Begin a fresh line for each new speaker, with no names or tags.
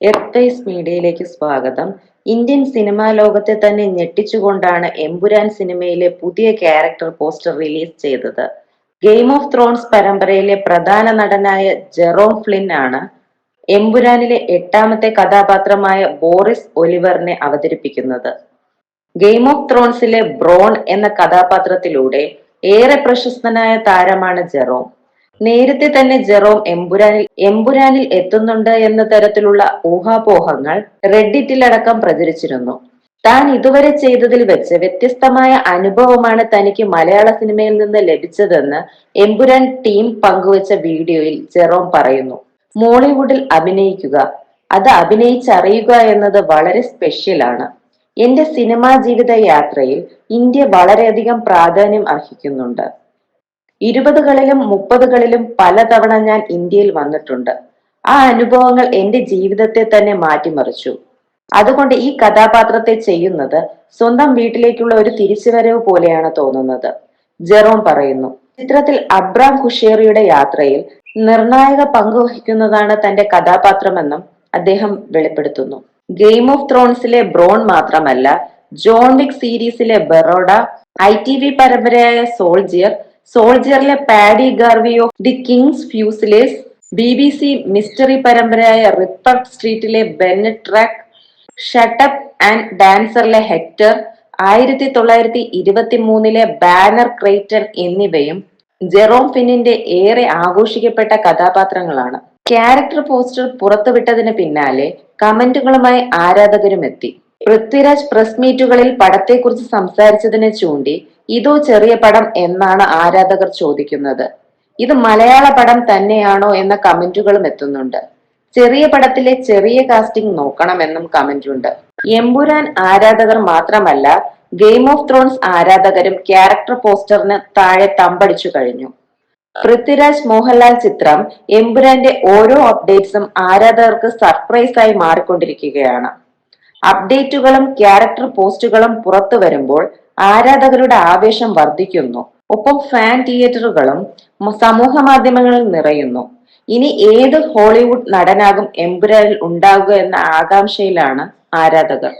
എർത്തൈസ് മീഡിയയിലേക്ക് സ്വാഗതം. Indian cinema ലോകത്തെ തന്നെ ഞെട്ടിച്ചുകൊണ്ടാണ് എമ്പുരാൻ സിനിമയിലെ പുതിയ ക്യാരക്ടർ പോസ്റ്റർ റിലീസ് ചെയ്തത്. ഗെയിം ഓഫ് ത്രോൺസ് പരമ്പരയിലെ പ്രധാന നടനായ ജെറോം ഫ്ലിൻ ആണ് എമ്പുരാനിലെ എട്ടാമത്തെ കഥാപാത്രമായ ബോറിസ് ഒലിവറിനെ അവതരിപ്പിക്കുന്നത്. ഗെയിം ഓഫ് ത്രോൺസിലെ ബ്രോൺ എന്ന കഥാപാത്രത്തിലൂടെ ഏറെ പ്രശസ്തനായ താരമാണ് ജെറോം. നേരത്തെ തന്നെ ജെറോം എമ്പുരാനിൽ എമ്പുരാനിൽ എത്തുന്നുണ്ട് എന്ന തരത്തിലുള്ള ഊഹാപോഹങ്ങൾ റെഡിറ്റിലടക്കം പ്രചരിച്ചിരുന്നു. താൻ ഇതുവരെ ചെയ്തതിൽ വെച്ച് വ്യത്യസ്തമായ അനുഭവമാണ് തനിക്ക് മലയാള സിനിമയിൽ നിന്ന് ലഭിച്ചതെന്ന് എമ്പുരാൻ ടീം പങ്കുവച്ച വീഡിയോയിൽ ജെറോം പറയുന്നു. മോളിവുഡിൽ അഭിനയിക്കുക അത് അഭിനയിച്ചറിയുക എന്നത് വളരെ സ്പെഷ്യലാണ് എന്റെ സിനിമാ ജീവിത യാത്രയിൽ ഇന്ത്യ വളരെയധികം പ്രാധാന്യം അർഹിക്കുന്നുണ്ട്. ഇരുപതുകളിലും മുപ്പതുകളിലും പലതവണ ഞാൻ ഇന്ത്യയിൽ വന്നിട്ടുണ്ട്. ആ അനുഭവങ്ങൾ എന്റെ ജീവിതത്തെ തന്നെ മാറ്റിമറിച്ചു. അതുകൊണ്ട് ഈ കഥാപാത്രത്തെ ചെയ്യുന്നത് സ്വന്തം വീട്ടിലേക്കുള്ള ഒരു തിരിച്ചുവരവ് പോലെയാണ് തോന്നുന്നത്. ജെറോം പറയുന്നു ചിത്രത്തിൽ അബ്രാം ഖുഷേറിയുടെ യാത്രയിൽ നിർണായക പങ്ക് വഹിക്കുന്നതാണ് തന്റെ കഥാപാത്രമെന്നും അദ്ദേഹം വെളിപ്പെടുത്തുന്നു. ഗെയിം ഓഫ് ത്രോൺസിലെ ബ്രോൺ മാത്രമല്ല ജോൺ വിക് സീരീസിലെ ബറോഡ ഐ ടി വി പരമ്പരയായ soldier സോൾജിയറിലെ Paddy Garvey of the King's fusiliers B B C mystery പരമ്പരയായ Ripper സ്ട്രീറ്റിലെ ബെന്നറ്റ് ഷട്ടപ്പ് ആൻഡ് ഡാൻസറിലെ ഹെക്ടർ ആയിരത്തി തൊള്ളായിരത്തി ഇരുപത്തി മൂന്നിലെ ബാനർ ക്രൈറ്റൺ എന്നിവയും ജെറോം ഫിന്നിന്റെ ഏറെ ആഘോഷിക്കപ്പെട്ട കഥാപാത്രങ്ങളാണ്. ക്യാരക്ടർ പോസ്റ്റർ പുറത്തുവിട്ടതിന് പിന്നാലെ കമന്റുകളുമായി ആരാധകരും എത്തി പൃഥ്വിരാജ് പ്രസ് മീറ്റുകളിൽ പടത്തെക്കുറിച്ച് സംസാരിച്ചതിനെ ചൂണ്ടി ഇതോ ചെറിയ പടം എന്നാണ് ആരാധകർ ചോദിക്കുന്നത്. ഇത് മലയാള പടം തന്നെയാണോ എന്ന കമന്റുകളും എത്തുന്നുണ്ട്. ചെറിയ പടത്തിലെ ചെറിയ കാസ്റ്റിംഗ് നോക്കണമെന്നും കമന്റുണ്ട്. എമ്പുരാൻ ആരാധകർ മാത്രമല്ല ഗെയിം ഓഫ് ത്രോൺസ് ആരാധകരും ക്യാരക്ടർ പോസ്റ്ററിന് താഴെ തമ്പടിച്ചു കഴിഞ്ഞു. പൃഥ്വിരാജ് മോഹൻലാൽ ചിത്രം എമ്പുരാന്റെ ഓരോ അപ്ഡേറ്റ്സും ആരാധകർക്ക് സർപ്രൈസ് ആയി മാറിക്കൊണ്ടിരിക്കുകയാണ്. അപ്ഡേറ്റുകളും ക്യാരക്ടർ പോസ്റ്റുകളും പുറത്തു വരുമ്പോൾ ആരാധകരുടെ ആവേശം വർദ്ധിക്കുന്നു. ഒപ്പം ഫാൻ തിയേറ്ററുകളും സമൂഹ മാധ്യമങ്ങളിൽ നിറയുന്നു. ഇനി ഏത് ഹോളിവുഡ് നടനാകും എമ്പുരാനിൽ ഉണ്ടാവുക എന്ന ആകാംക്ഷയിലാണ് ആരാധകർ.